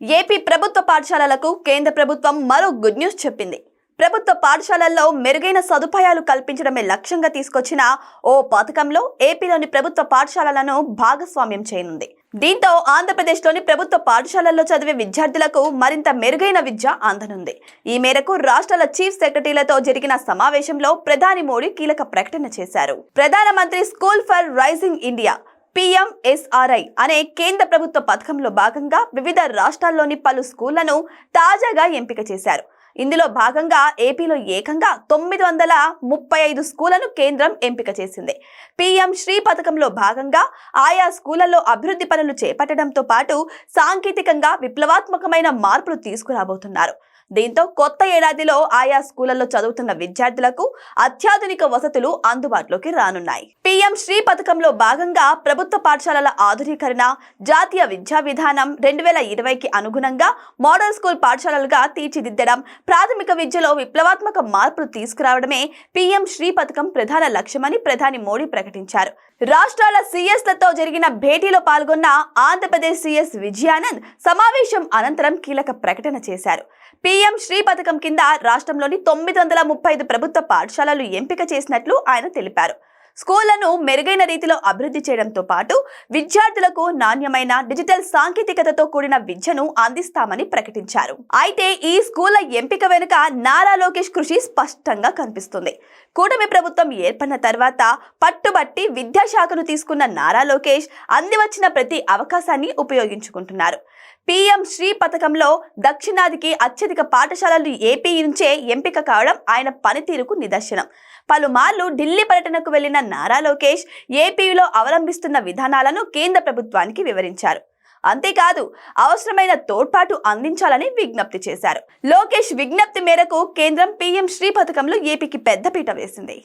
AP ప్రభుత్వ పాఠశాలలకు కేంద్ర ప్రభుత్వం మరో గుడ్ న్యూస్ చెప్పింది. ప్రభుత్వ పాఠశాలల్లో మెరుగైన సదుపాయాలు కల్పించడమే లక్ష్యంగా తీసుకొచ్చిన ఓ పథకంలో ఏపీలోని ప్రభుత్వ పాఠశాలలను భాగస్వామ్యం చేయనుంది. దీంతో ఆంధ్రప్రదేశ్లోని ప్రభుత్వ పాఠశాలల్లో చదివే విద్యార్థులకు మరింత మెరుగైన విద్య అందనుంది. ఈ మేరకు రాష్ట్రాల చీఫ్ సెక్రటరీలతో జరిగిన సమావేశంలో ప్రధాని మోడీ కీలక ప్రకటన చేశారు. ప్రధానమంత్రి school for rising India PMSRI అనే కేంద్ర ప్రభుత్వ పథకంలో భాగంగా వివిధ రాష్ట్రాల్లోని పలు స్కూళ్ళను తాజాగా ఎంపిక చేశారు. ఇందులో భాగంగా ఏపీలో ఏకంగా తొమ్మిది వందల ముప్పై ఐదు స్కూళ్ళను కేంద్రం ఎంపిక చేసింది. పిఎం శ్రీ పథకంలో భాగంగా ఆయా స్కూళ్ళలో అభివృద్ధి పనులు చేపట్టడంతో పాటు సాంకేతికంగా విప్లవాత్మకమైన మార్పులు తీసుకురాబోతున్నారు. దీంతో కొత్త ఏడాదిలో ఆయా స్కూళ్ళలో చదువుతున్న విద్యార్థులకు అత్యాధునిక వసతులు అందుబాటులోకి రానున్నాయి. పిఎం శ్రీ పథకంలో భాగంగా ప్రభుత్వ పాఠశాలల ఆధునీకరణ జాతీయ విద్యా విధానం రెండు వేల ఇరవైకి అనుగుణంగా మోడల్ స్కూల్ పాఠశాలలుగా తీర్చిదిద్దడం ప్రాథమిక విద్యలో విప్లవాత్మక మార్పులు తీసుకురావడమే పిఎం శ్రీ పథకం ప్రధాన లక్ష్యమని ప్రధాని మోడీ ప్రకటించారు. రాష్ట్రాల సీఎస్లతో జరిగిన భేటీలో పాల్గొన్న ఆంధ్రప్రదేశ్ సీఎస్ విజయానంద్ సమావేశం అనంతరం కీలక ప్రకటన చేశారు. పీఎం శ్రీ పథకం కింద రాష్ట్రంలోని తొమ్మిది వందల ముప్పై ఐదు ప్రభుత్వ పాఠశాలలు ఎంపిక చేసినట్లు ఆయన తెలిపారు. స్కూళ్ళను మెరుగైన రీతిలో అభివృద్ధి చేయడంతో పాటు విద్యార్థులకు నాణ్యమైన డిజిటల్ సాంకేతికతతో కూడిన విద్యను అందిస్తామని ప్రకటించారు. అయితే ఈ స్కూళ్ళ ఎంపిక వెనుక నారా లోకేష్ కృషి స్పష్టంగా కనిపిస్తుంది. కూటమి ప్రభుత్వం ఏర్పడిన తర్వాత పట్టుబట్టి విద్యాశాఖను తీసుకున్న నారా లోకేష్ అందివచ్చిన ప్రతి అవకాశాన్ని ఉపయోగించుకుంటున్నారు. పీఎం శ్రీ పథకంలో దక్షిణాదికి అత్యధిక పాఠశాలలు ఏపీ నుంచే ఎంపిక కావడం ఆయన పనితీరుకు నిదర్శనం. పలుమార్లు ఢిల్లీ పర్యటనకు వెళ్ళిన నారా లోకేష్ ఏపీలో అవలంబిస్తున్న విధానాలను కేంద్ర ప్రభుత్వానికి వివరించారు. అంతేకాదు అవసరమైన తోడ్పాటు అందించాలని విజ్ఞప్తి చేశారు. లోకేష్ విజ్ఞప్తి మేరకు కేంద్రం పీఎం శ్రీ పథకంలో ఏపీకి పెద్దపీట వేసింది.